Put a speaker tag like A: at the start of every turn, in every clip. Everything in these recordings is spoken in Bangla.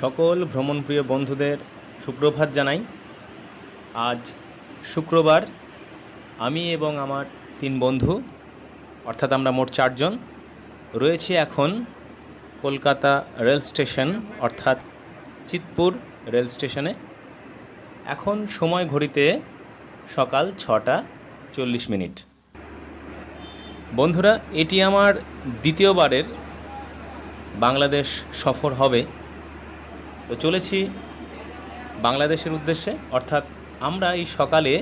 A: সকল ভ্রমণপ্রিয় বন্ধুদের সুপ্রভাত জানাই। আজ শুক্রবার আমি এবং আমার তিন বন্ধু, অর্থাৎ আমরা মোট চারজন, রয়েছি এখন কলকাতা রেল স্টেশন, অর্থাৎ চিতপুর রেল স্টেশনে। এখন সময় ঘড়িতে সকাল ছটা চল্লিশ মিনিট। বন্ধুরা, এটি আমার দ্বিতীয়বারের বাংলাদেশ সফর হবে। তো চলেছি বাংলাদেশের উদ্দেশ্যে। অর্থাৎ আমরা এই সকালে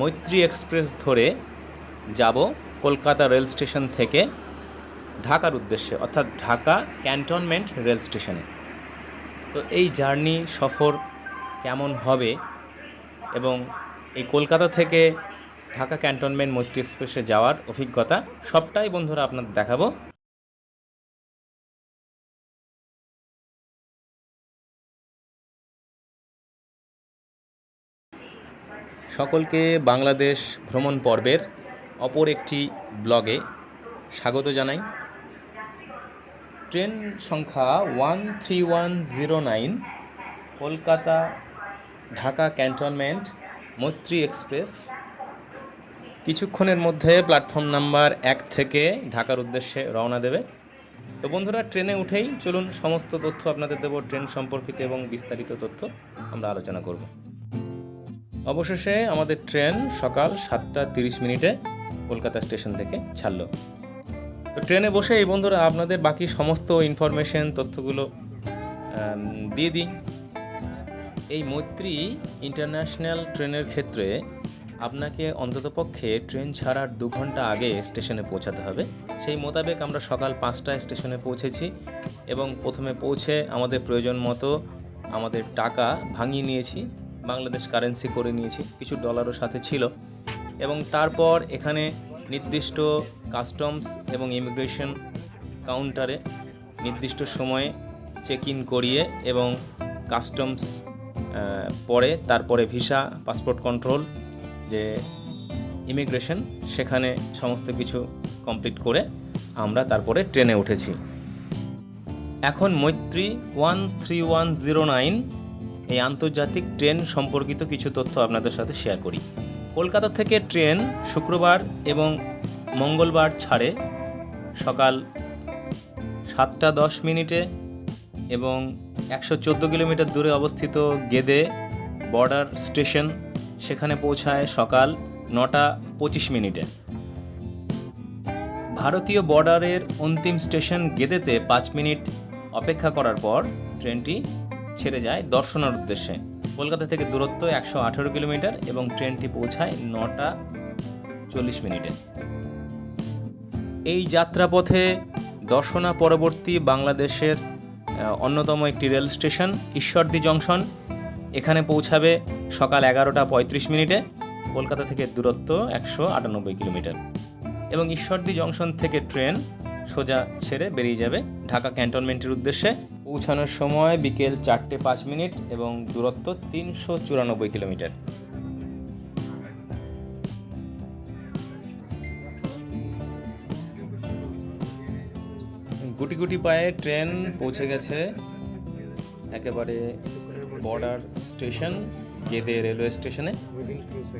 A: মৈত্রী এক্সপ্রেস ধরে যাব কলকাতা রেল স্টেশন থেকে ঢাকার উদ্দেশ্যে, অর্থাৎ ঢাকা ক্যান্টনমেন্ট রেল স্টেশনে। তো এই জার্নি সফর কেমন হবে এবং এই কলকাতা থেকে ঢাকা ক্যান্টনমেন্ট মৈত্রী এক্সপ্রেসে যাওয়ার অভিজ্ঞতা সবটাই বন্ধুরা আপনাদের দেখাবো। সকলকে বাংলাদেশ ভ্রমণ পর্বের অপর একটি ব্লগে স্বাগত জানাই। ট্রেন সংখ্যা one three one zero nine Kolkata Dhaka cantonment, Maitree express. কিছুক্ষণের মধ্যে প্ল্যাটফর্ম নাম্বার এক থেকে ঢাকার উদ্দেশ্যে রওনা দেবে। তো বন্ধুরা, ট্রেনে উঠেই চলুন, সমস্ত তথ্য আপনাদের দেবো, ট্রেন সম্পর্কিত এবং বিস্তারিত তথ্য আমরা আলোচনা করব। অবশেষে আমাদের ট্রেন সকাল সাতটা তিরিশ মিনিটে কলকাতা স্টেশন থেকে ছাড়ল। তো ট্রেনে বসে এই বন্ধুরা আপনাদের বাকি সমস্ত ইনফরমেশন তথ্যগুলো দিয়ে দিই। এই মৈত্রী ইন্টারন্যাশনাল ট্রেনের ক্ষেত্রে আপনাকে অন্ততপক্ষে ট্রেন ছাড়ার দু ঘণ্টা আগে স্টেশনে পৌঁছাতে হবে। সেই মোতাবেক আমরা সকাল পাঁচটায় স্টেশনে পৌঁছেছি এবং প্রথমে পৌঁছে আমাদের প্রয়োজন মতো আমাদের টাকা ভাঙিয়ে নিয়েছি। বাংলাদেশ কারেন্সি করে নিয়েছি, কিছু ডলারও সাথে ছিল। এবং তারপর এখানে নির্দিষ্ট কাস্টমস এবং ইমিগ্রেশন কাউন্টারে নির্দিষ্ট সময়ে চেক ইন করিয়ে এবং কাস্টমস পরে তারপরে ভিসা পাসপোর্ট কন্ট্রোল যে ইমিগ্রেশন সেখানে সমস্ত কিছু কমপ্লিট করে আমরা তারপরে ট্রেনে উঠেছি। এখন Maitree one three one zero nine এই আন্তর্জাতিক ট্রেন সম্পর্কিত কিছু তথ্য আপনাদের সাথে শেয়ার করি। কলকাতা থেকে ট্রেন শুক্রবার এবং মঙ্গলবার ছাড়ে সকাল সাতটা দশ মিনিটে এবং একশো চোদ্দ কিলোমিটার দূরে অবস্থিত গেদে বর্ডার স্টেশন সেখানে পৌঁছায় সকাল নটা পঁচিশ মিনিটে। ভারতীয় বর্ডারের অন্তিম স্টেশন গেদেতে পাঁচ মিনিট অপেক্ষা করার পর ট্রেনটি ছেড়ে যায় দর্শনার উদ্দেশ্যে। কলকাতা থেকে দূরত্ব একশো আঠেরো কিলোমিটার এবং ট্রেনটি পৌঁছায় নটা চল্লিশ মিনিটে। এই যাত্রাপথে দর্শনা পরবর্তী বাংলাদেশের অন্যতম একটি রেল স্টেশন, ঈশ্বরদী জংশন। এখানে পৌঁছাবে সকাল এগারোটা পঁয়ত্রিশ মিনিটে। কলকাতা থেকে দূরত্ব একশো আটানব্বই কিলোমিটার। এবং ঈশ্বরদী জংশন থেকে ট্রেন সোজা ছেড়ে বেরিয়ে যাবে ঢাকা ক্যান্টনমেন্টের উদ্দেশ্যে। পৌঁছানোর সময় বিকেল চারটে পাঁচ মিনিট এবং দূরত্ব তিনশো চুরানব্বই কিলোমিটার। গুটি গুটি পায়ে ট্রেন পৌঁছে গেছে একেবারে বর্ডার স্টেশন, গেদে রেলওয়ে স্টেশনে।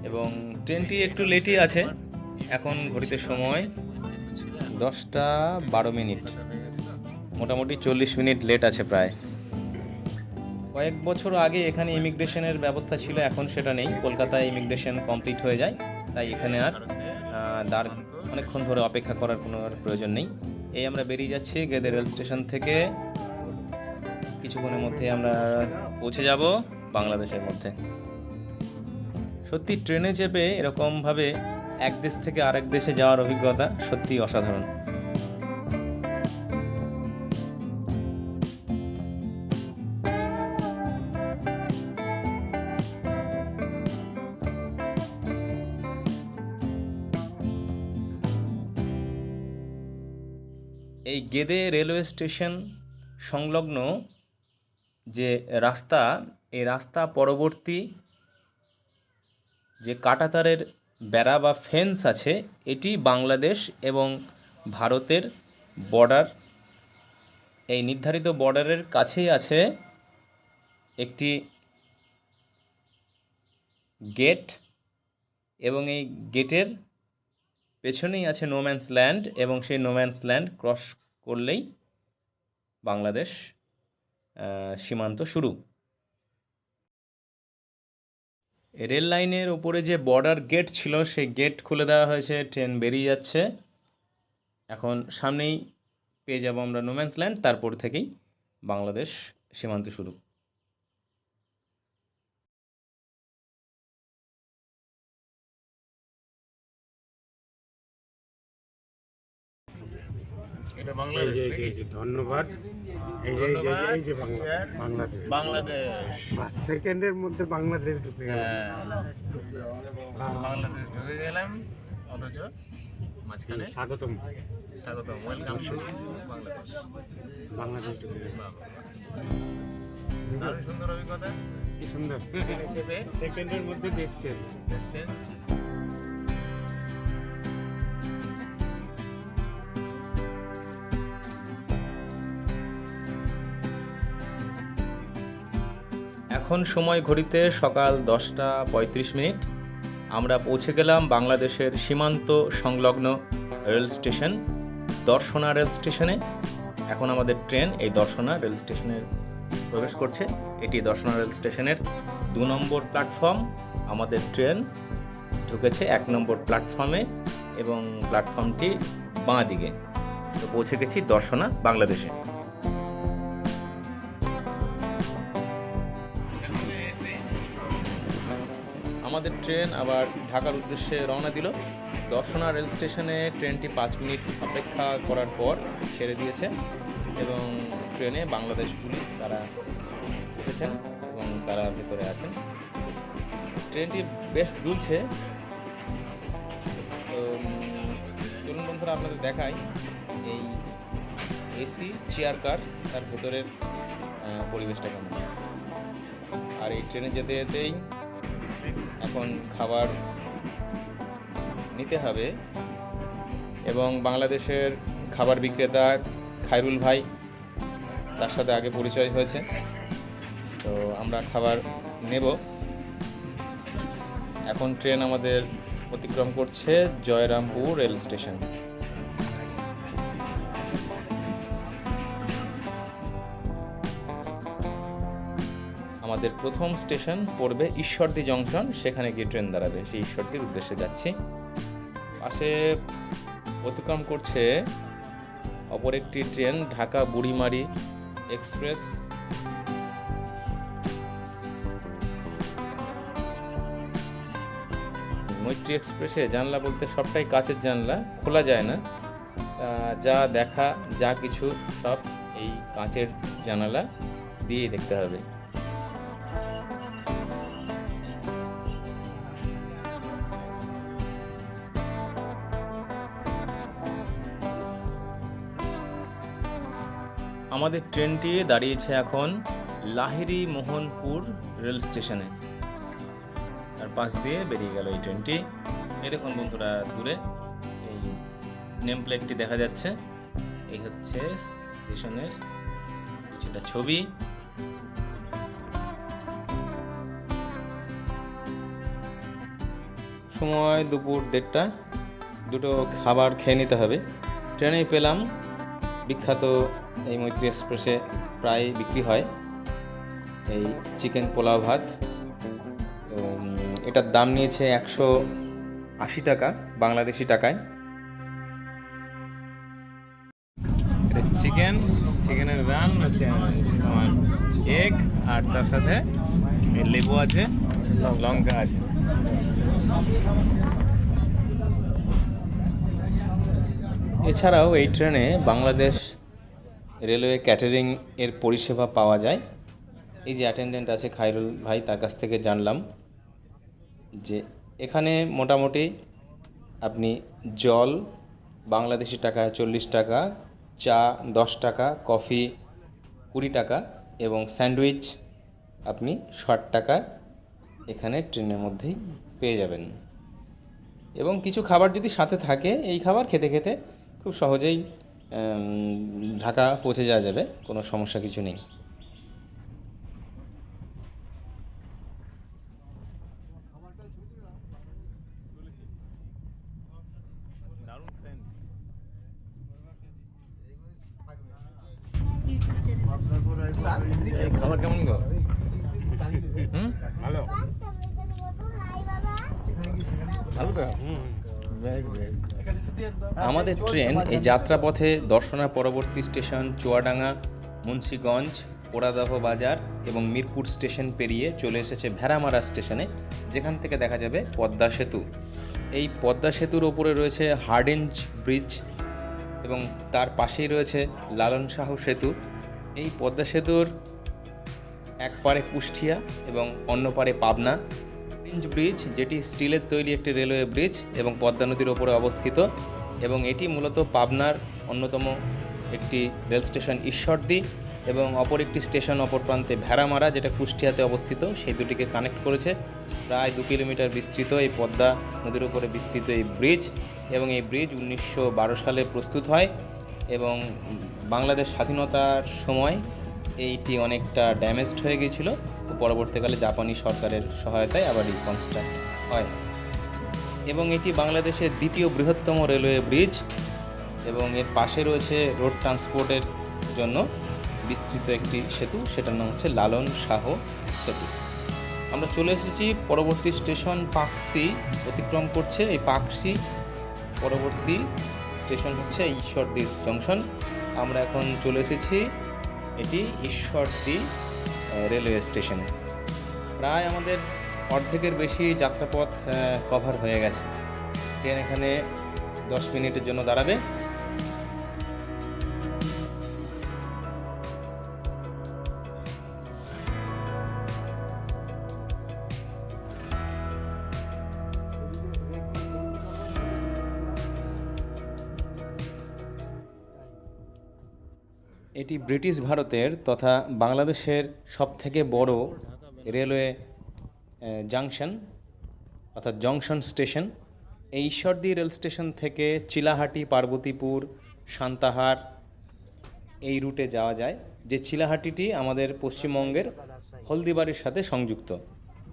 A: এবং ট্রেনটি একটু লেটই আছে। এখন ঘড়িতে সময় দশটা বারো মিনিট। মোটামুটি চল্লিশ মিনিট লেট আছে প্রায়। কয়েক বছর আগে এখানে ইমিগ্রেশনের ব্যবস্থা ছিল, এখন সেটা নেই। কলকাতায় ইমিগ্রেশন কমপ্লিট হয়ে যায়, তাই এখানে আর দাঁড় অনেকক্ষণ ধরে অপেক্ষা করার কোনো আর প্রয়োজন নেই। এই আমরা বেরিয়ে যাচ্ছি গেদে রেল স্টেশন থেকে। কিছুক্ষণের মধ্যে আমরা পৌঁছে যাব বাংলাদেশের মধ্যে। সত্যি ট্রেনে চেপে এরকমভাবে এক দেশ থেকে আরেক দেশে যাওয়ার অভিজ্ঞতা সত্যিই অসাধারণ। এই গেদে রেলওয়ে স্টেশন সংলগ্ন যে রাস্তা, এই রাস্তা পরবর্তী যে কাটাতারের বেড়া বা ফেন্স আছে, এটি বাংলাদেশ এবং ভারতের বর্ডার। এই নির্ধারিত বর্ডারের কাছেই আছে একটি গেট এবং এই গেটের পেছনেই আছে নোম্যান্স ল্যান্ড এবং সেই নোম্যান্স ল্যান্ড ক্রস করলেই বাংলাদেশ সীমান্ত শুরু। রেল লাইনের ওপরে যে বর্ডার গেট ছিল, সেই গেট খুলে দেওয়া হয়েছে, ট্রেন বেরিয়ে যাচ্ছে। এখন সামনেই পেয়ে যাব আমরা নোম্যান্স ল্যান্ড তারপর থেকেই বাংলাদেশ সীমান্ত শুরু।
B: এটা বাংলাদেশ
C: ধন্যবাদ। এই যে এই যে বাংলা বাংলাদেশ।
B: বাংলাদেশ।
C: সেকেন্ডের মধ্যে বাংলাদেশ ঢুকে গেল।
B: হ্যাঁ। বাংলাদেশ ঢুকে গেলাম অথচ মাঝখানে।
C: স্বাগতম।
B: স্বাগতম ওয়েলকাম টু বাংলাদেশ।
C: বাংলাদেশ ঢুকে গেল।
B: দারুণ সুন্দর অভিজ্ঞতা।
C: কি সুন্দর।
B: চেপে
C: সেকেন্ডের মধ্যে দেশ
B: এসছেন
A: এখন সময় ঘড়িতে সকাল দশটা পঁয়ত্রিশ মিনিট। আমরা পৌঁছে গেলাম বাংলাদেশের সীমান্ত সংলগ্ন রেল স্টেশন, দর্শনা রেল স্টেশনে। এখন আমাদের ট্রেন, এই দর্শনা রেল স্টেশনে প্রবেশ করছে। এটি দর্শনা রেল স্টেশনের দু নম্বর প্ল্যাটফর্ম। আমাদের ট্রেন ঢুকেছে এক নম্বর প্ল্যাটফর্মে এবং প্ল্যাটফর্মটি বাঁ দিকে। তো পৌঁছে গেছি দর্শনা বাংলাদেশে। আমাদের ট্রেন আবার ঢাকার উদ্দেশ্যে রওনা দিল। দর্শনা রেল স্টেশনে ট্রেনটি পাঁচ মিনিট অপেক্ষা করার পর ছেড়ে দিয়েছে এবং ট্রেনে বাংলাদেশ পুলিশ তারা উঠেছেন এবং তারা ভেতরে আছেন। ট্রেনটি বেশ দুলছে। তো, চলুন বন্ধুরা আপনাদের দেখাই এই এসি চেয়ার কার, তার ভেতরের পরিবেশটা কেমন। আর এই ট্রেনে যেতে যেতেই এখন খাবার নিতে হবে। এবং বাংলাদেশের খাবার বিক্রেতা খায়রুল ভাই তার সাথে আগে পরিচয় হয়েছে। তো আমরা খাবার নেব। এখন ট্রেন আমাদের অতিক্রম করছে জয়রামপুর রেল স্টেশন। আমাদের প্রথম স্টেশন পড়বে ঈশ্বরদী জংশন, সেখানে গিয়ে ট্রেন দাঁড়াবে। সেই ঈশ্বরদীর উদ্দেশ্যে যাচ্ছি। পাশে অতিক্রম করছে অপর একটি ট্রেন ঢাকা বুড়িমারি এক্সপ্রেস। মৈত্রী এক্সপ্রেসে জানলা বলতে সবটাই কাচের জানলা, খোলা যায় না। যা দেখা, যা কিছু, সব এই কাঁচের জানালা দিয়েই দেখতে হবে। আমাদের ট্রেনটি দাঁড়িয়েছে এখন লাহিড়ি মোহনপুর রেল স্টেশনে। আর পাশ দিয়ে বেরিয়ে গেল এই ট্রেনটি। এই দেখুন বন্ধুরা, দূরে এই নেম প্লেটটি দেখা যাচ্ছে। এই হচ্ছে স্টেশনের কিছুটা ছবি। সময় দুপুর দেড়টা। দুটো খাবার খেয়ে নিতে হবে। ট্রেনেই পেলাম। বিখ্যাত এই মৈত্রী এক্সপ্রেসে প্রায় বিক্রি হয়। এই চিকেন পোলাও ভাত। তো এটার দাম নিয়েছে একশো আশি টাকা, বাংলাদেশি টাকায়। চিকেন, চিকেনের রান হচ্ছে তোমার এগ, আর তার সাথে লেবু আছে, লঙ্কা আছে। এছাড়াও এই ট্রেনে বাংলাদেশ রেলওয়ে ক্যাটারিং এর পরিষেবা পাওয়া যায়। এই যে অ্যাটেন্ডেন্ট আছে খায়রুল ভাই, তার কাছ থেকে জানলাম যে এখানে মোটামুটি আপনি জল, বাংলাদেশি টাকা চল্লিশ টাকা, চা দশ টাকা, কফি কুড়ি টাকা এবং স্যান্ডউইচ আপনি ষাট টাকা এখানে ট্রেনের মধ্যেই পেয়ে যাবেন। এবং কিছু খাবার যদি সাথে থাকে, এই খাবার খেতে খেতে খুব সহজেই ঢাকা পৌঁছে যাওয়া যাবে কোনো সমস্যা কিছু নেই
B: খাবার কেমন গো হুম
C: ভালো
B: ভালো তো
C: বেশ বেশ
A: আমাদের ট্রেন, এই যাত্রাপথে দর্শনা পরবর্তী স্টেশন চুয়াডাঙ্গা, মুন্সীগঞ্জ পোড়াদহ বাজার এবং মিরপুর স্টেশন পেরিয়ে চলে এসেছে ভেড়ামারা স্টেশনে, যেখান থেকে দেখা যাবে পদ্মা সেতু। এই পদ্মা সেতুর ওপরে রয়েছে হার্ডেঞ্জ ব্রিজ এবং তার পাশেই রয়েছে লালন শাহ সেতু। এই পদ্মা সেতুর এক পারে কুষ্টিয়া এবং অন্য পারে পাবনা। ব্রিজ, যেটি স্টিলের তৈরি একটি রেলওয়ে ব্রিজ এবং পদ্মা নদীর ওপরে অবস্থিত। এবং এটি মূলত পাবনার অন্যতম একটি রেল স্টেশন ঈশ্বরদী এবং অপর একটি স্টেশন অপর প্রান্তে ভেড়ামারা, যেটা কুষ্টিয়াতে অবস্থিত। সেই দুটিকে কানেক্ট করেছে। প্রায় দু কিলোমিটার বিস্তৃত এই পদ্মা নদীর উপরে বিস্তৃত এই ব্রিজ এবং এই ব্রিজ উনিশশো বারো সালে প্রস্তুত হয় এবং বাংলাদেশ স্বাধীনতার সময় এইটি অনেকটা ড্যামেজড হয়ে গিয়েছিল। পরবর্তীকালে জাপানি সরকারের সহায়তায় আবার রিকনস্ট্রাক্ট হয়। এবং এটি বাংলাদেশের দ্বিতীয় বৃহত্তম রেলওয়ে ব্রিজ এবং এর পাশে রয়েছে রোড ট্রান্সপোর্টের জন্য বিস্তৃত একটি সেতু, সেটার নাম হচ্ছে লালন শাহ সেতু। আমরা চলে এসেছি, পরবর্তী স্টেশন পাকসি অতিক্রম করছে। এই পাকসি পরবর্তী স্টেশন হচ্ছে ঈশ্বরদী জংশন। আমরা এখন চলে এসেছি এটি ঈশ্বরদী রেলওয়ে স্টেশনে। প্রায় আমাদের অর্ধেকের বেশি যাত্রাপথ কভার হয়ে গেছে। ট্রেন এখানে দশ মিনিটের জন্য দাঁড়াবে। এটি ব্রিটিশ ভারতের তথা বাংলাদেশের সবথেকে বড় রেলওয়ে জাংশন অর্থাৎ জংশন স্টেশন এই ঈশ্বরদী রেল স্টেশন থেকে চিলাহাটি, পার্বতীপুর, সান্তাহার এই রুটে যাওয়া যায়, যে চিলাহাটিটি আমাদের পশ্চিমবঙ্গের হলদিবাড়ির সাথে সংযুক্ত,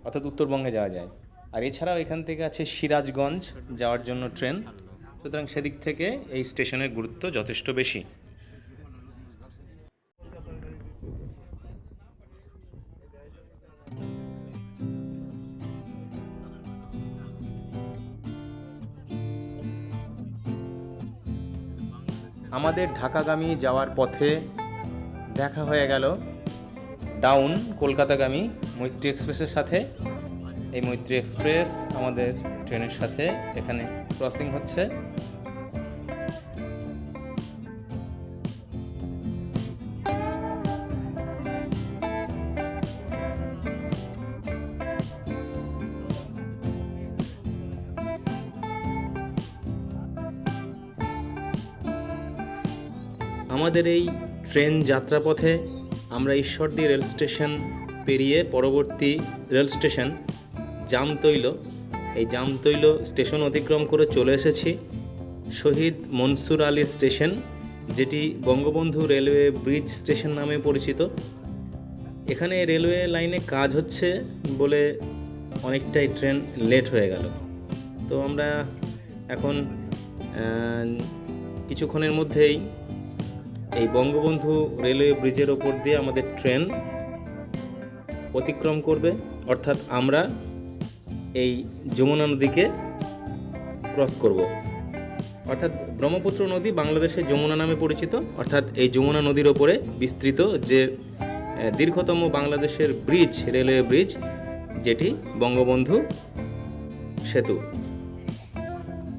A: অর্থাৎ উত্তরবঙ্গে যাওয়া যায়। আর এছাড়াও এখান থেকে আছে সিরাজগঞ্জ যাওয়ার জন্য ট্রেন, সুতরাং সেদিক থেকে এই স্টেশনের গুরুত্ব যথেষ্ট বেশি। আমাদের ঢাকাগামী যাওয়ার পথে দেখা হয়ে গেল ডাউন কলকাতাগামী মৈত্রী এক্সপ্রেসের সাথে। এই মৈত্রী এক্সপ্রেস আমাদের ট্রেনের সাথে এখানে ক্রসিং হচ্ছে। আমাদের এই ট্রেন যাত্রাপথে আমরা ঈশ্বরদী রেল স্টেশন পেরিয়ে পরবর্তী রেল স্টেশন জামতৈল, এই জামতৈল স্টেশন অতিক্রম করে চলে এসেছি শহীদ মনসুর আলী স্টেশন, যেটি বঙ্গবন্ধু রেলওয়ে ব্রিজ স্টেশন নামে পরিচিত। এখানে রেলওয়ে লাইনে কাজ হচ্ছে বলে অনেকটাই ট্রেন লেট হয়ে গেল। তো আমরা এখন কিছুক্ষণের মধ্যেই এই বঙ্গবন্ধু রেলওয়ে ব্রিজের ওপর দিয়ে আমাদের ট্রেন অতিক্রম করবে। অর্থাৎ আমরা এই যমুনা নদীকে ক্রস করব। অর্থাৎ ব্রহ্মপুত্র নদী বাংলাদেশের যমুনা নামে পরিচিত। অর্থাৎ এই যমুনা নদীর ওপরে বিস্তৃত যে দীর্ঘতম বাংলাদেশের ব্রিজ, রেলওয়ে ব্রিজ, যেটি বঙ্গবন্ধু সেতু।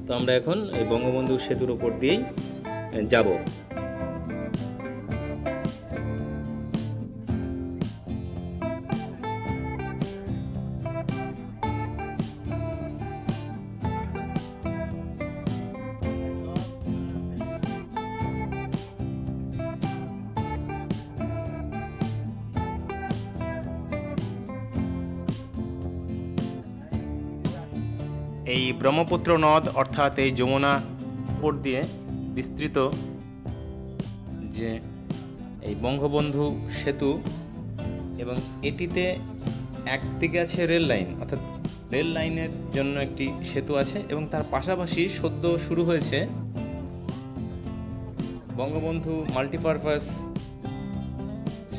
A: তো আমরা এখন এই বঙ্গবন্ধু সেতুর ওপর দিয়েই যাব। এই ব্রহ্মপুত্র নদ, অর্থাৎ এই যমুনা উপর দিয়ে বিস্তৃত যে এই বঙ্গবন্ধু সেতু এবং এটিতে একদিকে আছে রেল লাইন, অর্থাৎ রেল লাইনের জন্য একটি সেতু আছে এবং তার পাশাপাশি সদ্য শুরু হয়েছে বঙ্গবন্ধু মাল্টিপারপাস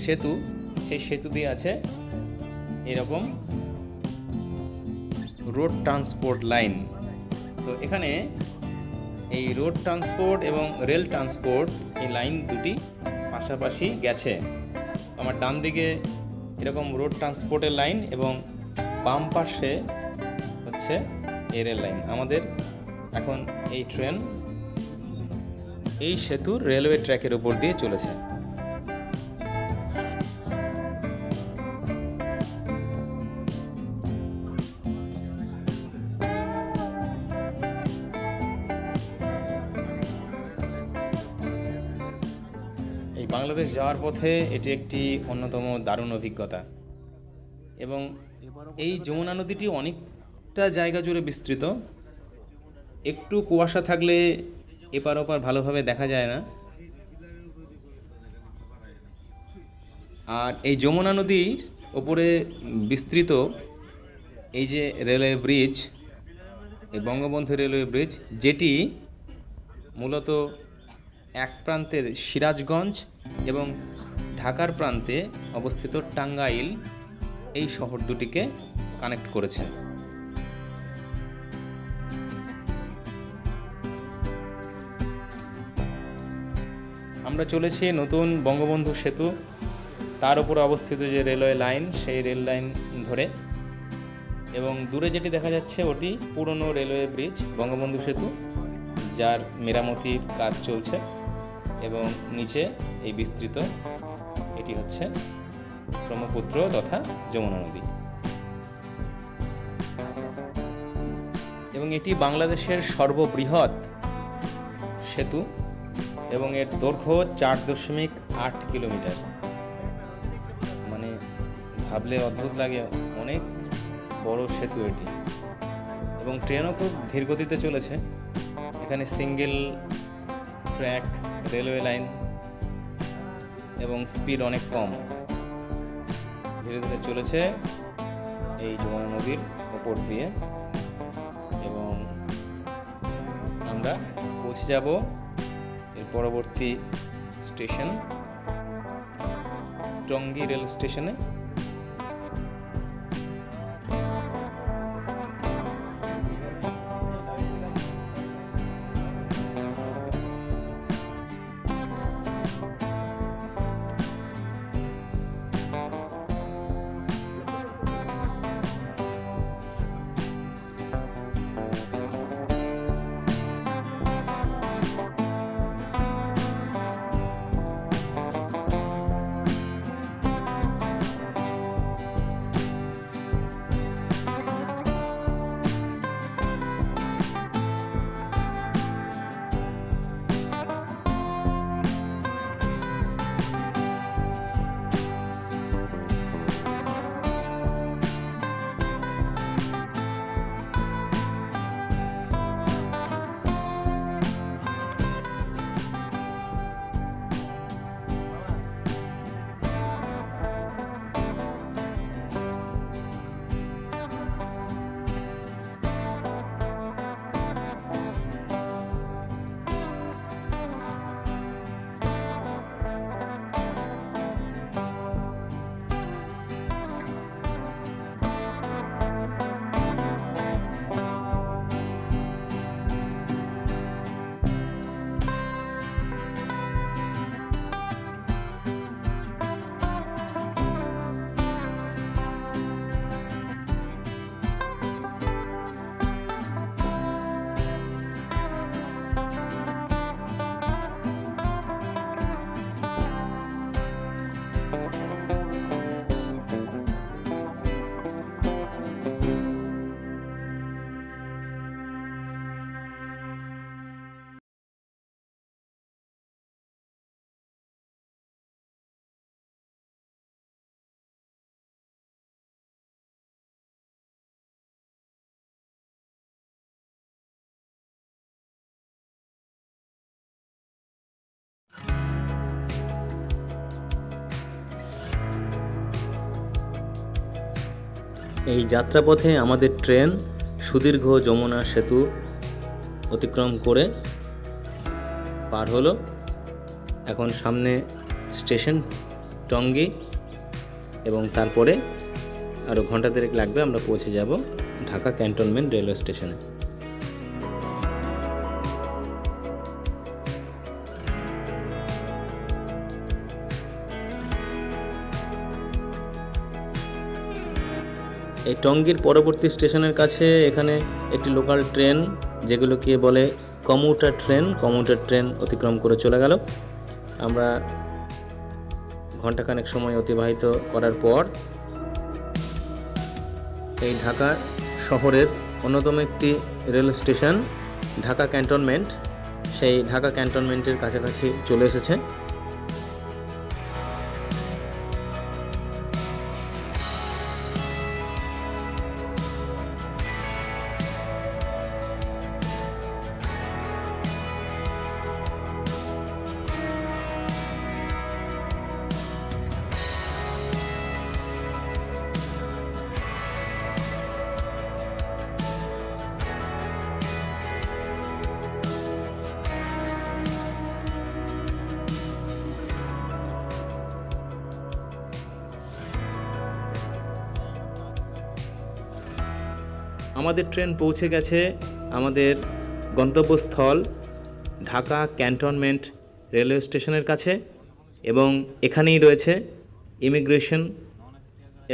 A: সেতু। সেই সেতু দিয়ে আছে এরকম রোড ট্রান্সপোর্ট লাইন তো এখানে এই রোড ট্রান্সপোর্ট এবং রেল ট্রান্সপোর্ট এই লাইন দুটি পাশাপাশি গেছে। আমার ডান দিকে এরকম রোড ট্রান্সপোর্টের লাইন এবং বাম পাশে হচ্ছে এই রেল লাইন আমাদের এখন এই ট্রেন এই সেতুর রেলওয়ে ট্র্যাকের উপর দিয়ে চলেছে। যাওয়ার পথে এটি একটি অন্যতম দারুণ অভিজ্ঞতা। এবং এই যমুনা নদীটি অনেকটা জায়গা জুড়ে বিস্তৃত। একটু কুয়াশা থাকলে এপার ওপার ভালোভাবে দেখা যায় না। আর এই যমুনা নদীর ওপরে বিস্তৃত এই যে রেলওয়ে ব্রিজ, এই বঙ্গবন্ধু রেলওয়ে ব্রিজ, যেটি মূলত এক প্রান্তের সিরাজগঞ্জ এবং ঢাকার প্রান্তে অবস্থিত টাঙ্গাইল এই শহর দুটিকে কানেক্ট করেছে। আমরা চলেছি নতুন বঙ্গবন্ধু সেতু। তার উপরে অবস্থিত যে রেলওয়ে লাইন, সেই রেল লাইন ধরে। এবং দূরে যেটি দেখা যাচ্ছে, ওটি পুরনো রেলওয়ে ব্রিজ, বঙ্গবন্ধু সেতু, যার মেরামতির কাজ চলছে। এবং নিচে এই বিস্তৃত এটি হচ্ছে ব্রহ্মপুত্র তথা যমুনা নদী। এবং এটি বাংলাদেশের সর্ববৃহৎ সেতু এবং এর দৈর্ঘ্য চার দশমিক আট কিলোমিটার। মানে ভাবলে অদ্ভুত লাগে, অনেক বড় সেতু এটি। এবং ট্রেনও খুব ধীরগতিতে চলেছে। এখানে সিঙ্গেল ট্র্যাক রেলওয়ে লাইন এবং স্পিড অনেক কম। ধীরে ধীরে চলেছে এই যমুনা নদীর ওপর দিয়ে এবং আমরা পৌঁছে যাব এর পরবর্তী স্টেশন, টঙ্গী রেল স্টেশনে। এই যাত্রাপথে আমাদের ট্রেন সুদীর্ঘ যমুনা সেতু অতিক্রম করে পার হলো। এখন সামনে স্টেশন টঙ্গি এবং তারপরে আরও ঘণ্টা দেড়েক লাগবে, আমরা পৌঁছে যাব ঢাকা ক্যান্টনমেন্ট রেলওয়ে স্টেশনে। এই টঙ্গীর পরবর্তী স্টেশনের কাছে এখানে একটি লোকাল ট্রেন, যেগুলোকে বলে কমুটার ট্রেন। কমুটার ট্রেন অতিক্রম করে চলে গেল। আমরা ঘন্টাখানেক সময় অতিবাহিত করার পর এই ঢাকা শহরের অন্যতম একটি রেল স্টেশন, ঢাকা ক্যান্টনমেন্ট, সেই ঢাকা ক্যান্টনমেন্টের কাছাকাছি চলে এসেছে। আমাদের ট্রেন পৌঁছে গেছে আমাদের গন্তব্যস্থল ঢাকা ক্যান্টনমেন্ট রেলওয়ে স্টেশনের কাছে এবং এখানেই রয়েছে ইমিগ্রেশন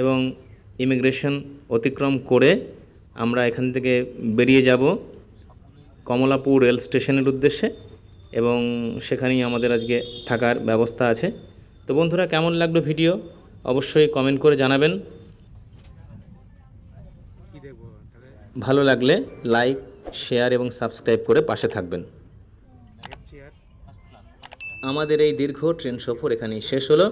A: এবং ইমিগ্রেশন অতিক্রম করে আমরা এখান থেকে বেরিয়ে যাব কমলাপুর রেল স্টেশনের উদ্দেশ্যে এবং সেখানেই আমাদের আজকে থাকার ব্যবস্থা আছে। তো বন্ধুরা, কেমন লাগল ভিডিও? অবশ্যই কমেন্ট করে জানাবেন
C: কি দেখব তাহলে
A: ভালো লাগলে লাইক শেয়ার এবং সাবস্ক্রাইব করে পাশে থাকবেন। আমাদের এই দীর্ঘ ট্রেন সফর এখানেই শেষ হলো।